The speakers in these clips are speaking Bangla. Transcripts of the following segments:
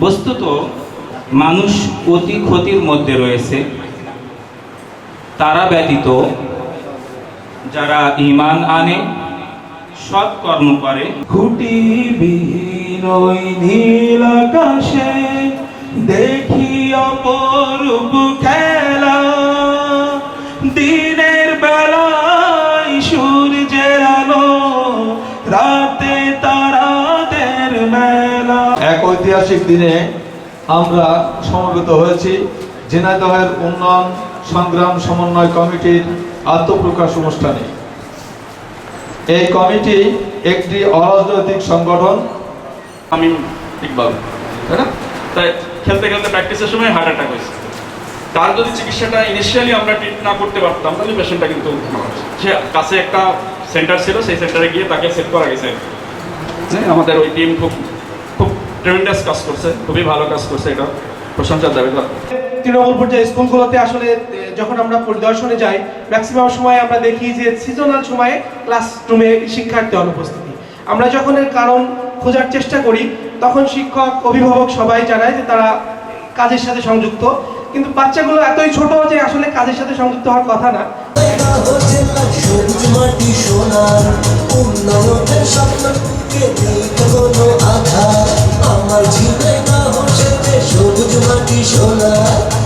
বস্তুত মানুষ অতি ক্ষতির মধ্যে রয়েছে। তারা ব্যতীত যারা ইমান আনে, সৎ কর্ম করে। খুঁটি বিহীন আকাশে দেখি অপরূপ রাতে তারাদের মেলা। এক ঐতিহাসিক দিনে আমরা সমবেত হয়েছি। ঝিনাইদহের উন্নয়ন সংগ্রাম সমন্বয় কমিটির আত্মপ্রকাশ অনুষ্ঠানে। এই কমিটি একটি অরাজনৈতিক সংগঠন। আমি ইকবাল। তাই না? তাই খেলতে খেলতে প্র্যাকটিসের সময় হার্ট অ্যাটাক হয়েছে। তার যদি চিকিৎসাটা ইনিশিয়ালি আমরা ট্রিট না করতে পারতাম তাহলে পেশেন্টটা কিন্তু সে কাছে একটা সেন্টার ছিল সেই সেন্টারে গিয়ে তাকে সেট করা গেছে। যে আমাদের ওই টিম খুব খুব ট্রেমেন্ডাস কাজ করছে খুবই ভালো কাজ করছে এটা। প্রশংসার দাবিদার তৃণমূল পর্যায়ে স্কুলগুলোতে আসলে যখন আমরা পরিদর্শনে যাই ম্যাক্সিমাম সময় আমরা দেখি যে সিজনাল সময়ে ক্লাসরুমে শিক্ষার্থী অনুপস্থিতি। আমরা যখন এর কারণ খোঁজার চেষ্টা করি তখন শিক্ষক অভিভাবক সবাই জানায় যে তারা কাজের সাথে সংযুক্ত। কিন্তু বাচ্চাগুলো এতই ছোট যে আসলে কাজের সাথে সংযুক্ত হওয়ার কথা না। উন্নয়নের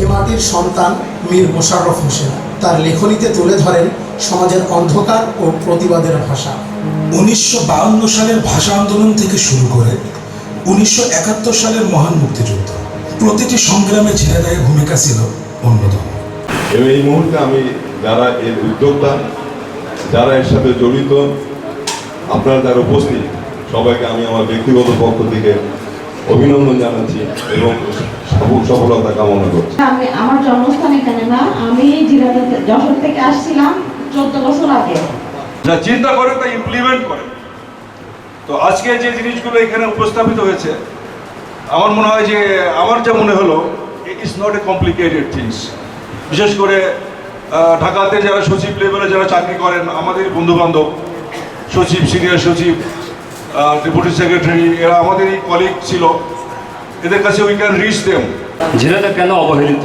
এ মাটির সন্তান মীর মোশাররফ হোসেন। তার লেখনীতে তুলে ধরেন সমাজের অন্ধকার ও প্রতিবাদের ভাষা। উনিশশো সালের ভাষা আন্দোলন থেকে শুরু করে উনিশশো একাত্তর সালের মহান মুক্তিযুদ্ধ। প্রতিটি সংগ্রামে ঝিনাইদহের ভূমিকা ছিল অন্যতম। এবং এই মুহূর্তে আমি যারা এর উদ্যোক্তা যারা এর সাথে জড়িত আপনারা যারা উপস্থিত সবাইকে আমি আমার ব্যক্তিগত পক্ষ থেকে অভিনন্দন জানাচ্ছি এবং সফলতা কামনা করছি। আমি আমার জন্মস্থান এখানে না আমি জিরাতে যশোর থেকে আসছিলাম চোদ্দ বছর আগে। যা চিন্তা করে তা ইমপ্লিমেন্ট করে তো আজকে যে জিনিসগুলো এখানে উপস্থাপিত হয়েছে আমার মনে হয় যে আমার যা মনে হলো it is not a complicated things বিশেষ করে ঢাকাতে যারা সচিব লেভেলে যারা চাকরি করেন আমাদের বন্ধু বান্ধব সচিব সিনিয়র সচিব ডেপুটি সেক্রেটারি এরা আমাদেরই কলিগ ছিল। এদের কাছে উই ক্যান রিচ দেম জেলাটা কেন অবহেলিত?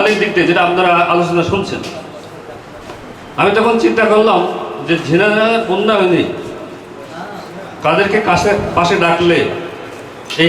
অনেক দিক থেকে যেটা আপনারা আলোচনা শুনছেন। আমি তখন চিন্তা করলাম যে ঝিনাইদহ উন্নয়নে তাদেরকে কাছে পাশে ডাকলে